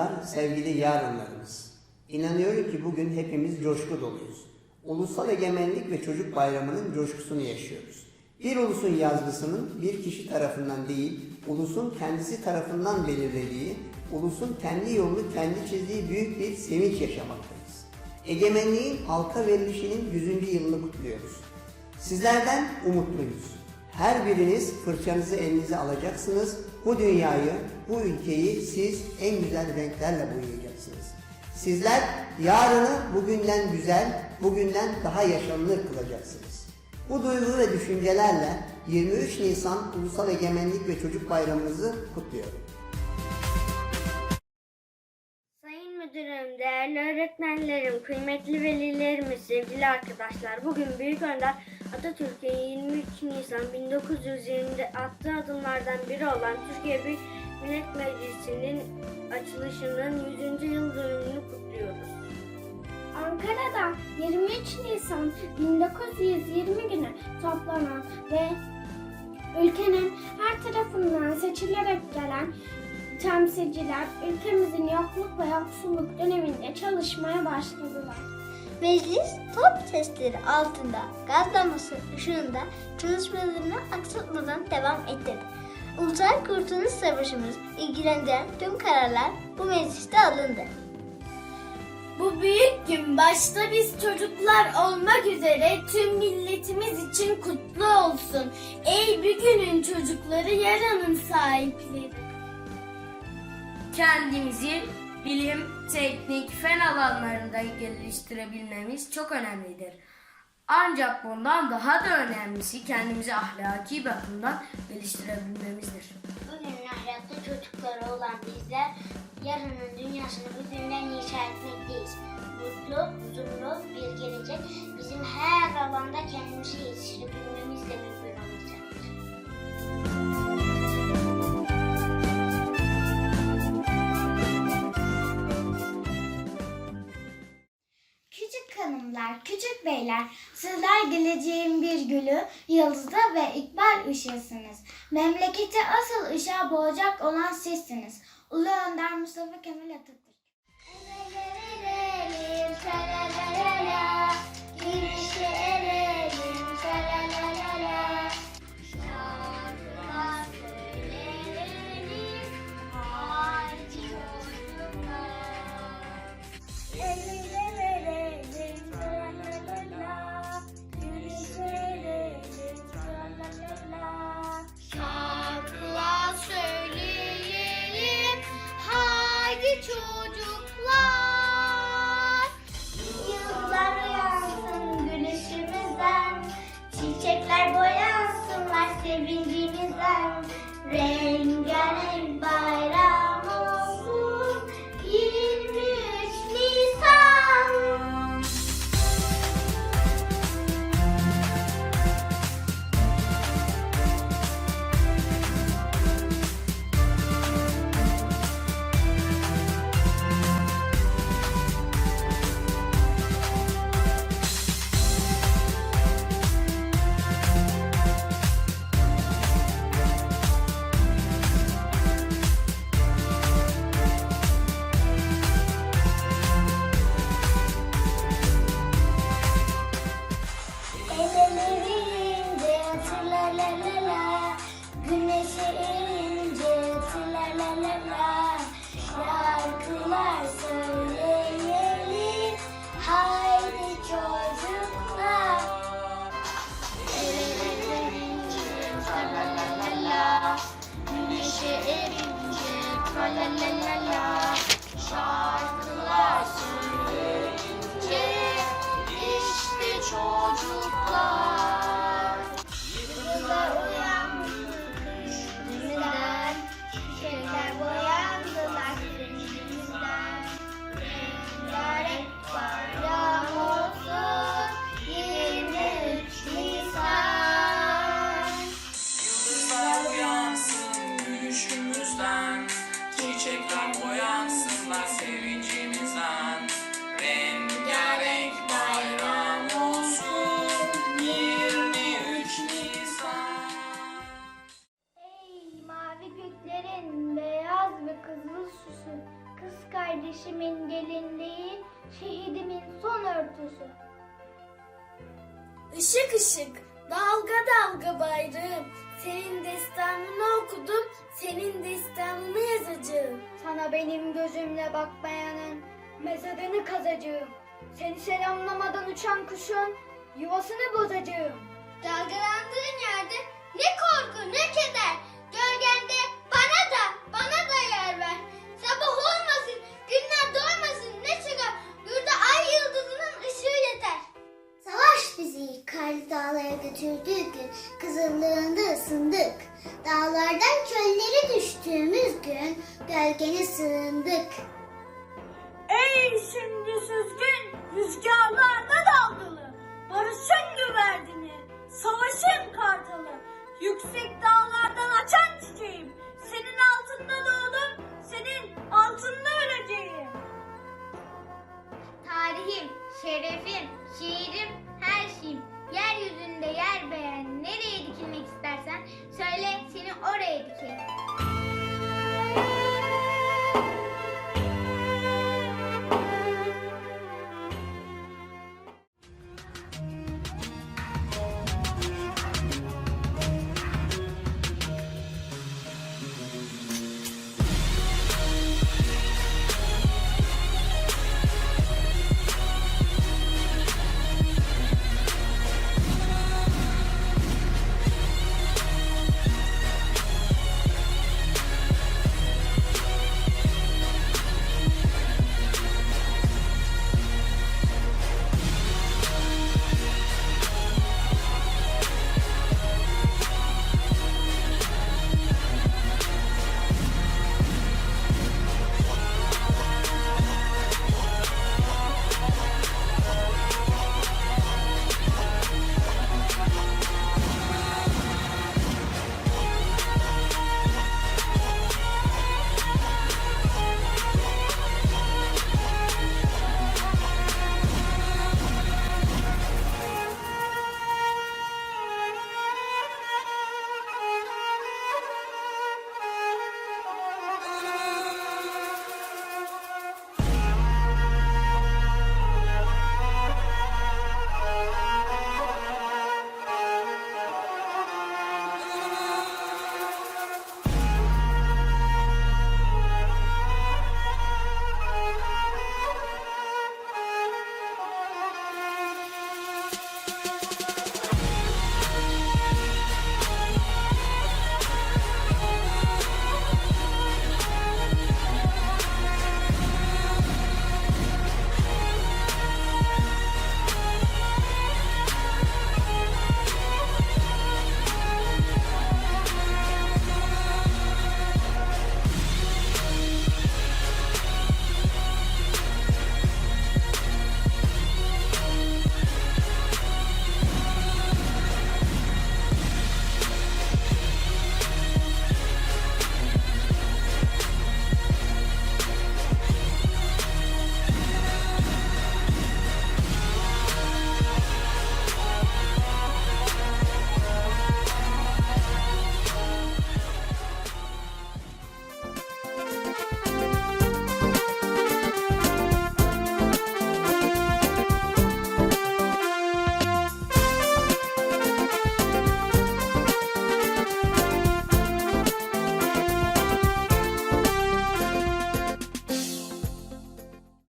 çocuklar, sevgili yarınlarımız. İnanıyorum ki bugün hepimiz coşku doluyuz. Ulusal Egemenlik ve Çocuk Bayramı'nın coşkusunu yaşıyoruz. Bir ulusun yazgısının bir kişi tarafından değil, ulusun kendisi tarafından belirlediği, ulusun kendi yolunu kendi çizdiği büyük bir sevinç yaşamaktayız. Egemenliğin halka verilişinin 100. yılını kutluyoruz. Sizlerden umutluyuz. Her biriniz fırçanızı elinize alacaksınız. Bu dünyayı, bu ülkeyi siz en güzel renklerle boyayacaksınız. Sizler yarını bugünden güzel, bugünden daha yaşanılır kılacaksınız. Bu duygu ve düşüncelerle 23 Nisan Ulusal Egemenlik ve Çocuk Bayramımızı kutluyorum. Öğretmenlerim, kıymetli velilerimiz, sevgili arkadaşlar. Bugün Büyük Önder Atatürk'ün 23 Nisan 1920'de attığı adımlardan biri olan Türkiye Büyük Millet Meclisi'nin açılışının 100. yıl dönümünü kutluyoruz. Ankara'da 23 Nisan 1920 günü toplanan ve ülkenin her tarafından seçilerek gelen temsilciler ülkemizin yokluk ve yoksulluk döneminde çalışmaya başladılar. Meclis top sesleri altında gaz lambası ışığında çalışmalarını aksatmadan devam ettirdi. Ulusal Kurtuluş Savaşımız ilgilendiren tüm kararlar bu mecliste alındı. Bu büyük gün başta biz çocuklar olmak üzere tüm milletimiz için kutlu olsun. Ey bugünün çocukları yarının sahipleri. Kendimizi bilim, teknik, fen alanlarında geliştirebilmemiz çok önemlidir. Ancak bundan daha da önemlisi kendimizi ahlaki bakımdan geliştirebilmemizdir. Bugünlerde çocukları olan bizler yarının dünyasını bugünden inşa etmekteyiz. Mutlu, huzurlu bir gelecek bizim her alanda kendimizi yetiştirebilmemizle beyler, sizler geleceğin bir gülü, yıldızı ve ikbal ışığısınız. Memleketi asıl ışığa boğacak olan sizsiniz. Ulu Önder Mustafa Kemal Atatürk. Hallelujah. Çiçekler boyansınlar sevincimizden Rengarenk bayram olsun 23 Nisan. Ey mavi göklerin beyaz ve kızıl süsü. Kız kardeşimin gelinliği şehidimin son örtüsü. Işık ışık dalga dalga bayrağım. Senin destanını okudum, senin destanını yazacağım. Sana benim gözümle bakmayanın mezarını kazacağım. Seni selamlamadan uçan kuşun yuvasını bozacağım. Dalgalandığın yerde ne korku ne keder. Gölgende gün kızıllığında ısındık. Dağlardan çöllere düştüğümüz gün gölgene sığındık. Ey şimdi süzgün, rüzgarlarda dalgalı. Barışın güvercini, savaşın kartalı. Yüksek dağlardan oraya dikelim.